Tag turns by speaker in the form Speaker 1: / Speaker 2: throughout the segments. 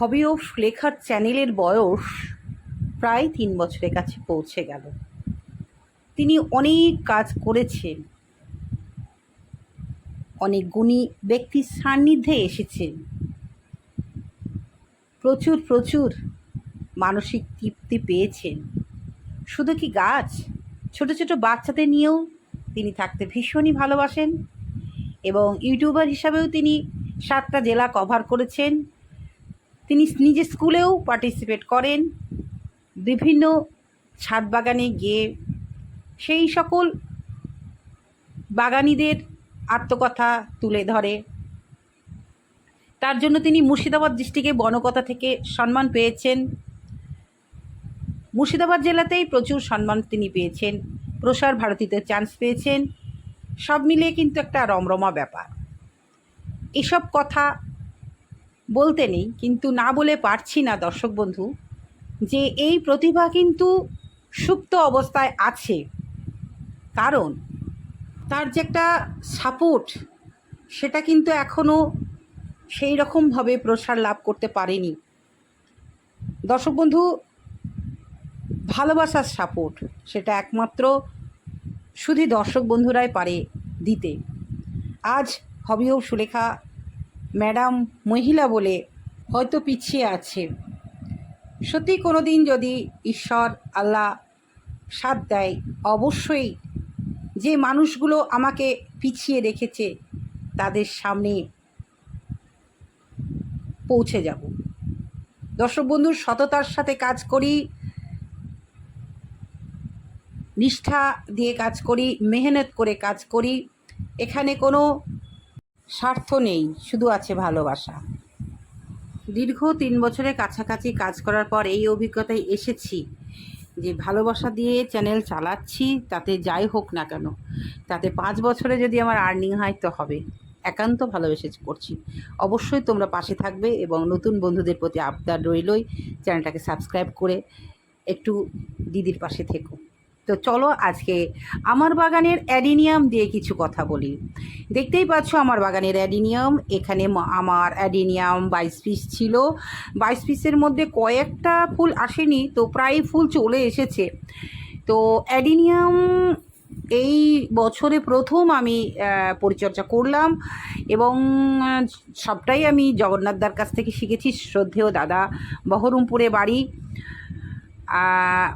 Speaker 1: Hobby of লেখার চ্যানেলের বয়স প্রায় তিন বছরের কাছে পৌঁছে গেল। তিনি অনেক কাজ করেছেন। অনেক গুণী ব্যক্তির সান্নিধ্যে এসেছেন। প্রচুর প্রচুর মানসিক তৃপ্তি পেয়েছেন। শুধু কি গাছ? ছোট ছোট বাচ্চাদের নিয়েও তিনি থাকতে ভীষণই ভালোবাসেন এবং ইউটিউবার হিসাবেও তিনি সাতটা জেলা কভার করেছেন। তিনি নিজের স্কুলেও পার্টিসিপেট করেন। বিভিন্ন ছাদ বাগানে গিয়ে সেই সকল বাগানিদের আত্মকথা তুলে ধরে। তার জন্য তিনি মুর্শিদাবাদ ডিস্ট্রিক্টে বনকথা থেকে সম্মান পেয়েছেন। মুর্শিদাবাদ জেলাতেই প্রচুর সম্মান তিনি পেয়েছেন। প্রসার ভারতীতে চান্স পেয়েছেন। সব মিলিয়ে কিন্তু একটা রমরমা ব্যাপার। এসব কথা বলতে নেই, কিন্তু না বলে পারছি না, দর্শক বন্ধু, যে এই প্রতিভা কিন্তু সুপ্ত অবস্থায় আছে। কারণ তার যে একটা সাপোর্ট, সেটা কিন্তু এখনও সেই রকমভাবে প্রসার লাভ করতে পারেনি। দর্শক বন্ধু, ভালোবাসার সাপোর্ট, সেটা একমাত্র শুধু দর্শক বন্ধুরাই পারে দিতে। আজ হবিও সুলেখা ম্যাডাম মহিলা বলে হয়তো পিছিয়ে আছে। সত্যি কোনো দিন যদি ঈশ্বর আল্লাহ সাথ দেয়, অবশ্যই যে মানুষগুলো আমাকে পিছিয়ে রেখেছে তাদের সামনে পৌঁছে যাব। দর্শক বন্ধুর সততার সাথে কাজ করি, নিষ্ঠা দিয়ে কাজ করি, মেহনত করে কাজ করি। এখানে কোনো স্বার্থ নেই, শুধু আছে ভালোবাসা। দীর্ঘ তিন বছরের কাছাকাছি কাজ করার পর এই অভিজ্ঞতায় এসেছি যে ভালোবাসা দিয়ে চ্যানেল চালাচ্ছি, তাতে যাই হোক না কেন, তাতে পাঁচ বছরে যদি আমার আর্নিং হয় তো হবে। একান্ত ভালোবেসে করছি। অবশ্যই তোমরা পাশে থাকবে এবং নতুন বন্ধুদের প্রতি আবদার রইলই। চ্যানেলটাকে সাবস্ক্রাইব করে একটু দিদির পাশে থেকো। তো চলো আজকে আমার বাগানের অ্যাডিনিয়াম দিয়ে কিছু কথা বলি। দেখতেই পাচ্ছ আমার বাগানের অ্যাডিনিয়াম, এখানে আমার অ্যাডিনিয়াম বাইশ পিস ছিল। বাইশ পিসের মধ্যে কয়েকটা ফুল আসেনি, তো প্রায় ফুল চলে এসেছে। তো অ্যাডিনিয়াম এই বছরে প্রথম আমি পরিচর্যা করলাম এবং সবটাই আমি জগন্নাথদার কাছ থেকে শিখেছি। শ্রদ্ধেয় দাদা বহরমপুরে বাড়ি।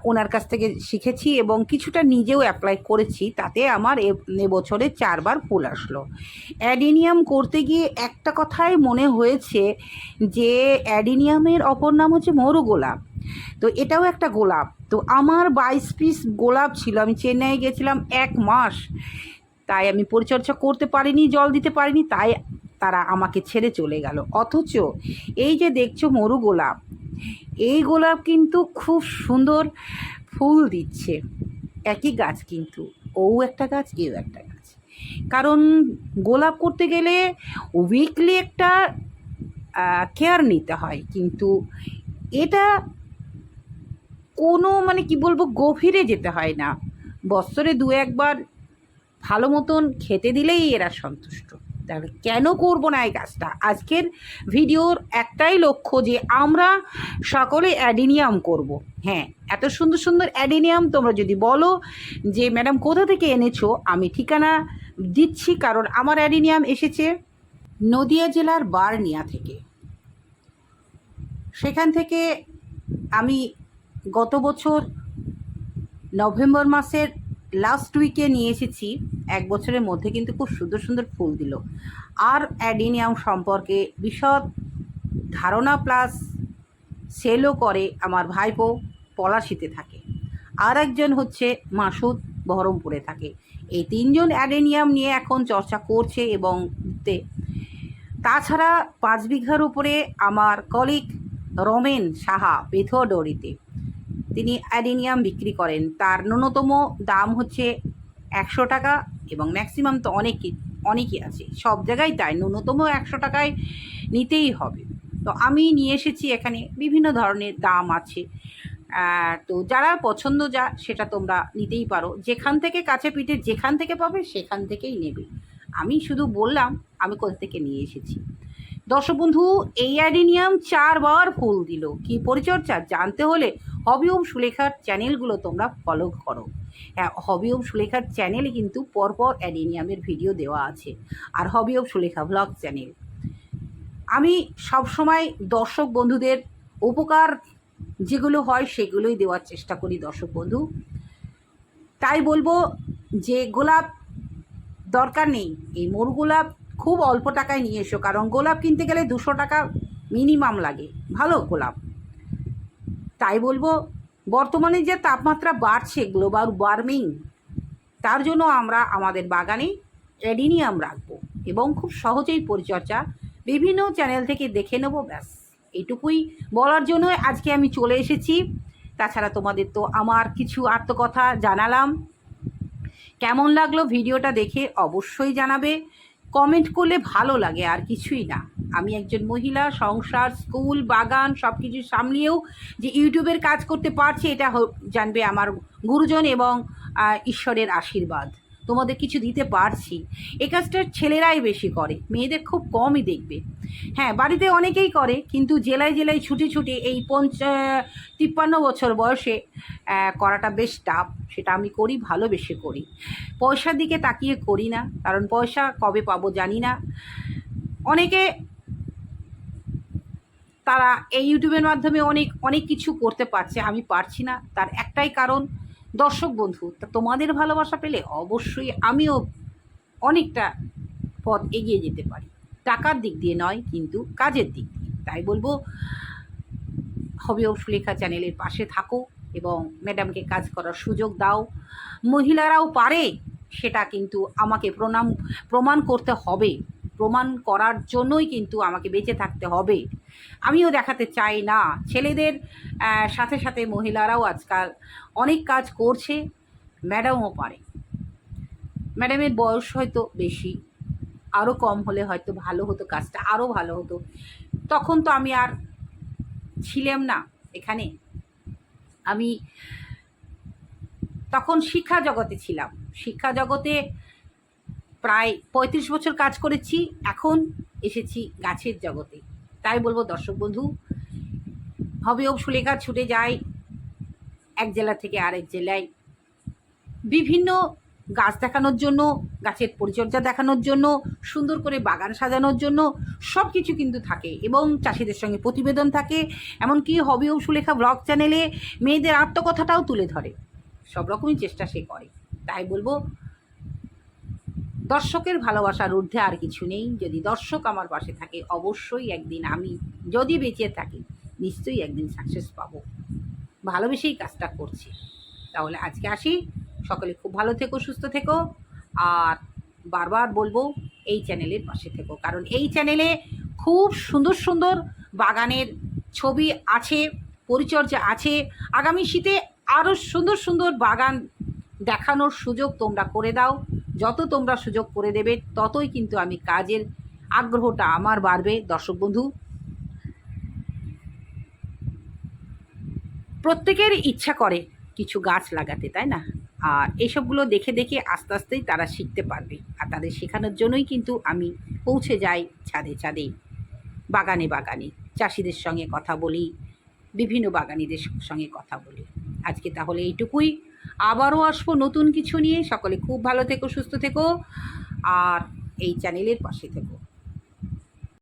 Speaker 1: ওনার কাছ থেকে শিখেছি এবং কিছুটা নিজেও অ্যাপ্লাই করেছি, তাতে আমার এবছরে চারবার ফুল আসলো। অ্যাডিনিয়াম করতে গিয়ে একটা কথাই মনে হয়েছে যে, অ্যাডিনিয়ামের অপর নাম হচ্ছে মরু গোলাপ। তো এটাও একটা গোলাপ। তো আমার বাইশ পিস গোলাপ ছিল, আমি চেন্নাই গেছিলাম এক মাস। তাই আমি পরিচর্যা করতে পারিনি, জল দিতে পারিনি, তাই তারা আমাকে ছেড়ে চলে গেল। অথচ এই যে দেখছ মরু গোলাপ এই গোলাপ কিন্তু খুব সুন্দর ফুল দিচ্ছে। একই গাছ কিন্তু ও একটা গাছ, এও একটা গাছ। কারণ গোলাপ করতে গেলে উইকলি একটা কেয়ার নিতে হয়। কিন্তু এটা কোনো মানে কি বলব, গভীরে যেতে হয় না। বছরে দু একবার ভালো মতন খেতে দিলেই এরা সন্তুষ্ট। তাহলে কেন করব না এই কাজটা? আজকের ভিডিওর একটাই লক্ষ্য যে আমরা সকলে অ্যাডিনিয়াম করব। হ্যাঁ এত সুন্দর সুন্দর অ্যাডিনিয়াম তোমরা যদি বলো যে, ম্যাডাম, কোথা থেকে এনেছো? আমি ঠিকানা দিচ্ছি, কারণ আমার অ্যাডিনিয়াম এসেছে নদিয়া জেলার বারনিয়া থেকে। সেখান থেকে আমি গত বছর নভেম্বর মাসের লাস্ট উইকে নিয়ে এসেছি। এক বছরের মধ্যে কিন্তু খুব সুন্দর সুন্দর ফুল দিল। আর অ্যাডিনিয়াম সম্পর্কে বিশদ ধারণা প্লাস সেলও করে আমার ভাইপো পলাশিতে থাকে। আর একজন হচ্ছে মাসুদ বহরমপুরে থাকে। এই তিনজন অ্যাডেনিয়াম নিয়ে এখন চর্চা করছে এবং তাছাড়া পাঁচ বিঘার উপরে আমার কলিগ রমেন সাহা বেথডরিতে তিনি অ্যাডিনিয়াম বিক্রি করেন। তার ন্যূনতম দাম হচ্ছে একশো টাকা এবং ম্যাক্সিমাম তো অনেকই অনেকই আছে। সব জায়গায় তাই, ন্যূনতম একশো টাকায় নিতেই হবে। তো আমি নিয়ে এসেছি এখানে বিভিন্ন ধরনের দাম আছে। তো যারা পছন্দ যা, সেটা তোমরা নিতেই পারো। যেখান থেকে কাছে পিঠে যেখান থেকে পাবে, সেখান থেকেই নেবে। আমি শুধু বললাম, আমি কোথা থেকে নিয়ে এসেছি। দর্শক বন্ধু, এই অ্যাডিনিয়াম চারবার ফুল দিল। কি পরিচর্যা? জানতে হলে হবি ওম সুলেখার চ্যানেলগুলো তোমরা ফলো করো। হ্যাঁ হবি ওম সুলেখার চ্যানেলে কিন্তু পরপর অ্যাডিনিয়ামের ভিডিও দেওয়া আছে। আর hobby Om Sulekha blog channel. আমি সবসময় দর্শক বন্ধুদের উপকার যেগুলো হয় সেগুলোই দেওয়ার চেষ্টা করি দর্শক বন্ধু। তাই বলব যে গোলাপ দরকার নেই। এই মোর গোলাপ খুব অল্প টাকায় নিয়ে এসো, কারণ গোলাপ কিনতে গেলে দুশো টাকা মিনিমাম লাগে। ভালো গোলাপ। তাই বলব, বর্তমানে যে তাপমাত্রা বাড়ছে গ্লোবাল ওয়ার্মিং তার জন্য আমরা আমাদের বাগানে অ্যাডিনিয়াম রাখব এবং খুব সহজেই পরিচর্যা বিভিন্ন চ্যানেল থেকে দেখে নেব, ব্যাস। এইটুকুই বলার জন্য আজকে আমি চলে এসেছি। তাছাড়া তোমাদের তো আমার কিছু আত্মকথা জানালাম। কেমন লাগল ভিডিওটা দেখে অবশ্যই জানাবে। কমেন্ট করলে ভালো লাগে, আর কিছুই না। আমি একজন মহিলা, সংসার, স্কুল, বাগান সব কিছু সামলিয়েও যে ইউটিউবের কাজ করতে পারছি, এটা জানবে আমার গুরুজন এবং ঈশ্বরের আশীর্বাদ। তোমাদের কিছু দিতে পারছি। এ কাজটা ছেলেরাই বেশি করে, মেয়েদের খুব কমই দেখবে। হ্যাঁ বাড়িতে অনেকেই করে, কিন্তু জেলায় জেলায় ছুটে ছুটে এই পঞ্চ তিপ্পান্ন বছর বয়সে করাটা বেশ টাফ সেটা আমি করি, ভালোবেসে করি। পয়সার দিকে তাকিয়ে করি না, কারণ পয়সা কবে পাবো জানি না। অনেকে তারা এই ইউটিউবের মাধ্যমে অনেক অনেক কিছু করতে পারছে, আমি পারছি না। তার একটাই কারণ, দর্শক বন্ধু, তা তোমাদের ভালোবাসা পেলে অবশ্যই আমিও অনেকটা পথ এগিয়ে যেতে পারি। টাকার দিক দিয়ে নয়, কিন্তু কাজের দিক দিয়ে। তাই বলব, হবি সুলেখা চ্যানেলের পাশে থাকো এবং ম্যাডামকে কাজ করার সুযোগ দাও। মহিলারাও পারে, সেটা কিন্তু আমাকে প্রণাম, প্রমাণ করতে হবে। প্রমাণ করার জন্যই কিন্তু আমাকে বেঁচে থাকতে হবে। আমিও দেখাতে চাই না। ছেলেদের সাথে সাথে মহিলারাও আজকাল অনেক কাজ করছে, ম্যাডামও পারে। ম্যাডামের বয়স হয়তো বেশি আরও কম হলে হয়তো ভালো হতো, কাজটা আরও ভালো হতো। তখন তো আমি আর ছিলাম না এখানে। আমি তখন শিক্ষা জগতে ছিলাম। শিক্ষা জগতে প্রায় পঁয়ত্রিশ বছর কাজ করেছি, এখন এসেছি গাছের জগতে। তাই বলব, দর্শক বন্ধু, হবে ও সুলেখা ছুটে যায় এক জেলা থেকে আরেক জেলায়। বিভিন্ন গাছ দেখানোর জন্য, গাছের পরিচর্যা দেখানোর জন্য, সুন্দর করে বাগান সাজানোর জন্য সব কিছু কিন্তু থাকে এবং চাষিদের সঙ্গে প্রতিবেদন থাকে। এমনকি হবি সুলেখা ব্লগ চ্যানেলে মেয়েদের আত্মকথাটাও তুলে ধরে। সব রকমই চেষ্টা সে করে। তাই বলব দর্শকের ভালোবাসার ঊর্ধ্বে আর কিছু নেই। যদি দর্শক আমার পাশে থাকে, অবশ্যই একদিন আমি যদি বেঁচে থাকি, নিশ্চয়ই একদিন সাকসেস পাবো। ভালোবেসেই কাজটা করছি। তাহলে আজকে আসি। সকলে খুব ভালো থেকো, সুস্থ থেকো। আর বারবার বলব, এই চ্যানেলের পাশে থেকো। কারণ এই চ্যানেলে খুব সুন্দর সুন্দর বাগানের ছবি আছে, পরিচর্যা আছে। আগামী শীতে আরও সুন্দর সুন্দর বাগান দেখানোর সুযোগ তোমরা করে দাও। যত তোমরা সুযোগ করে দেবে, ততই কিন্তু আমি কাজের আগ্রহটা আমার বাড়বে। দর্শক বন্ধু, প্রত্যেকের ইচ্ছা করে কিছু গাছ লাগাতে, তাই না? আর এসবগুলো দেখে দেখে আস্তে আস্তেই তারা শিখতে পারবে। আর তাদের শেখানোর জন্যই কিন্তু আমি পৌঁছে যাই ছাদে ছাদে, বাগানে বাগানে। চাষিদের সঙ্গে কথা বলি, বিভিন্ন বাগানিদের সঙ্গে কথা বলি। আজকে তাহলে এইটুকুই। আবারও আসব নতুন কিছু নিয়ে। সকলে খুব ভালো থেকো, সুস্থ থেকো। আর এই চ্যানেলের পাশে থেকো।